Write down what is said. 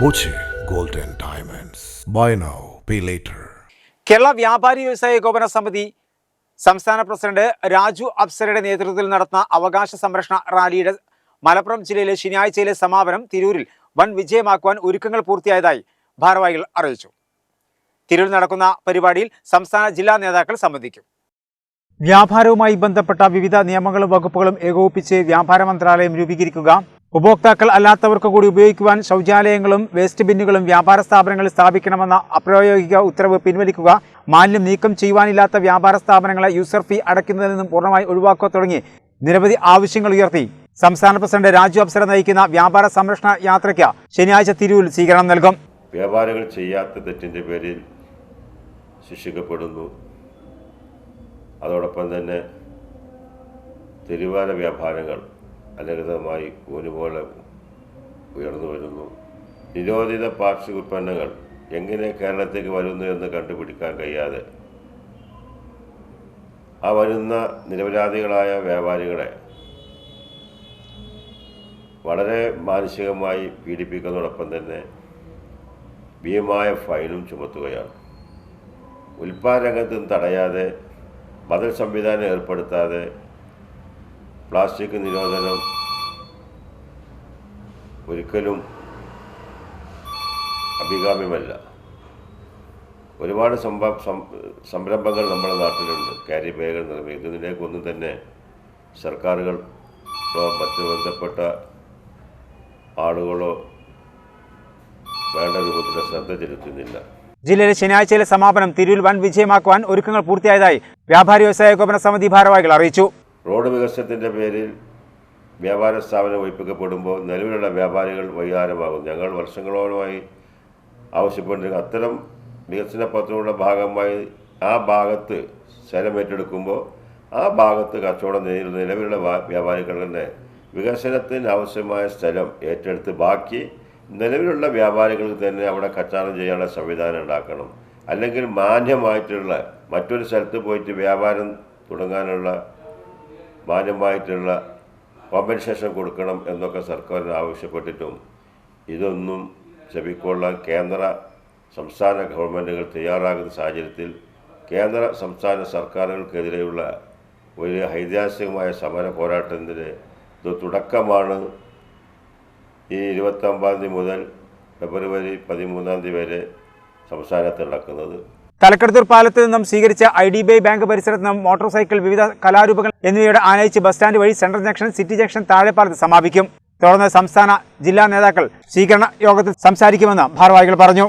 Boche golden diamonds. Buy now, pay later. Kerala വ്യാപാരി വ്യവസായ ഏകോപന സമിതി സംസ്ഥാന പ്രസിഡന്റ് രാജു അപ്സരയുടെ നേതൃത്വത്തിൽ നടന്ന അവകാശ സംരക്ഷണ റാലിയുടെ മലപ്പുറം ജില്ലയിലെ ശനിയാഴ്ചയിലെ സമാപനം തിരൂരിൽ വൻ വിജയമാക്കുവാൻ ഒരുക്കങ്ങൾ പൂർത്തിയായതായി ഭാരവാഹികൾ അറിയിച്ചു തിരൂരിൽ നടക്കുന്ന പരിപാടിയിൽ സംസ്ഥാന ജില്ലാ നേതാക്കൾ സംബന്ധിക്കും വ്യാപാരവുമായി ബന്ധപ്പെട്ട വിവിധ നിയമങ്ങളും വകുപ്പുകളും ഏകോപിപ്പിച്ച് വ്യാപാര മന്ത്രാലയം രൂപീകരിക്കുക ഉപഭോക്താക്കൾ അല്ലാത്തവർക്ക് കൂടി ഉപയോഗിക്കുവാൻ ശൗചാലയങ്ങളും വേസ്റ്റ് ബിന്നുകളും വ്യാപാര സ്ഥാപനങ്ങളിൽ സ്ഥാപിക്കണമെന്ന അപ്രായോഗിക ഉത്തരവ് പിൻവലിക്കുക മാലിന്യം നീക്കം ചെയ്യുവാനില്ലാത്ത വ്യാപാര സ്ഥാപനങ്ങളെ യൂസർ ഫീ അടയ്ക്കുന്നതിൽ നിന്നും പൂർണമായി ഒഴിവാക്കുക തുടങ്ങി നിരവധി ആവശ്യങ്ങൾ ഉയർത്തി. സംസ്ഥാന പ്രസിഡന്റ് രാജു അപ്സര നയിക്കുന്ന വ്യാപാര സംരക്ഷണ യാത്രയ്ക്ക് ശനിയാഴ്ച തിരൂരിൽ സ്വീകരണം നൽകും. വ്യാപാരികൾ ചെയ്യാത്ത തെറ്റിന്റെ പേരിൽ ശിക്ഷിക്കപ്പെടുന്നു. അതോടൊപ്പം തന്നെ തെരുവാന വ്യാപാരങ്ങൾ അനധികൃതമായി പോലെ ഉയർന്നു വരുന്നു. നിരോധിത പാർശ്വ ഉൽപ്പന്നങ്ങൾ എങ്ങനെ കേരളത്തേക്ക് വരുന്നു എന്ന് കണ്ടുപിടിക്കാൻ കഴിയാതെ ആ വരുന്ന നിരപരാധികളായ വ്യാപാരികളെ വളരെ മാനസികമായി പീഡിപ്പിക്കുന്നതോടൊപ്പം തന്നെ ഭീമമായ ഫൈനും ചുമത്തുകയാണ്. ഉൽപ്പാദന രംഗത്ത് നിന്ന് തടയാതെ ബദൽ സംവിധാനം ഏർപ്പെടുത്താതെ പ്ലാസ്റ്റിക് നിരോധനം ഒരിക്കലും അഭികാമ്യമല്ല. ഒരുപാട് സംരംഭങ്ങൾ നമ്മുടെ നാട്ടിലുണ്ട്. ക്യാരി ബാഗുകൾ നിർമ്മിക്കും തന്നെ സർക്കാരുകൾ മറ്റ് ബന്ധപ്പെട്ട ആളുകളോ വേണ്ട രൂപത്തിൽ ശ്രദ്ധ ചെലുത്തുന്നില്ല. ജില്ലയിലെ ശനിയാഴ്ചയിലെ സമാപനം തിരുവിൽ വൻ വിജയമാക്കുവാൻ ഒരുക്കങ്ങൾ പൂർത്തിയായതായി വ്യാപാരി വ്യവസായ ഏകോപന സമിതി ഭാരവാഹികൾ അറിയിച്ചു. റോഡ് വികസനത്തിന്റെ പേരിൽ വ്യാപാര സ്ഥാപനം ഒഴിപ്പിക്കപ്പെടുമ്പോൾ നിലവിലുള്ള വ്യാപാരികൾ വൈകാരമാകും. ഞങ്ങൾ വർഷങ്ങളോളമായി ആവശ്യപ്പെട്ടിരിക്കുന്ന. അത്തരം വികസന പദ്ധതിയുടെ ഭാഗമായി ആ ഭാഗത്ത് സ്ഥലം ഏറ്റെടുക്കുമ്പോൾ ആ ഭാഗത്ത് കച്ചവടം നേരിടുന്ന നിലവിലുള്ള വ്യാപാരികൾ തന്നെ വികസനത്തിന് ആവശ്യമായ സ്ഥലം ഏറ്റെടുത്ത് ബാക്കി നിലവിലുള്ള വ്യാപാരികൾക്ക് തന്നെ അവിടെ കച്ചവടം ചെയ്യാനുള്ള സംവിധാനം ഉണ്ടാക്കണം. അല്ലെങ്കിൽ മാന്യമായിട്ടുള്ള മറ്റൊരു സ്ഥലത്ത് പോയിട്ട് വ്യാപാരം തുടങ്ങാനുള്ള മാന്യമായിട്ടുള്ള കോമ്പൻസേഷൻ കൊടുക്കണം എന്നൊക്കെ സർക്കാരിന് ആവശ്യപ്പെട്ടിട്ടും ഇതൊന്നും ചെവിക്കൊള്ളാൻ കേന്ദ്ര സംസ്ഥാന ഗവൺമെന്റുകൾ തയ്യാറാകുന്ന സാഹചര്യത്തിൽ കേന്ദ്ര സംസ്ഥാന സർക്കാരുകൾക്കെതിരെയുള്ള ഒരു ഐതിഹാസികമായ സമര പോരാട്ടത്തിന് ഇത് തുടക്കമാണ് ഈ ഇരുപത്തൊമ്പതാം തീയതി മുതൽ ഫെബ്രുവരി പതിമൂന്നാം തീയതി വരെ സംസ്ഥാനത്ത് നടക്കുന്നത്. തലക്കെടുത്തൂർ പാലത്തിൽ നിന്നും സ്വീകരിച്ച ഐ ഡി ബി ബാങ്ക് പരിസരത്ത് നിന്നും മോട്ടോർ സൈക്കിൾ വിവിധ കലാരൂപങ്ങൾ എന്നിവയുടെ ആനയിച്ച് ബസ് സ്റ്റാൻഡ് വഴി സെൻട്രൽ ജംഗ്ഷൻ സിറ്റി ജംഗ്ഷൻ താഴെപ്പാലത്ത് സമാപിക്കും. തുടർന്ന് സംസ്ഥാന ജില്ലാ നേതാക്കൾ സ്വീകരണ യോഗത്തിൽ സംസാരിക്കുമെന്ന് ഭാരവാഹികൾ പറഞ്ഞു.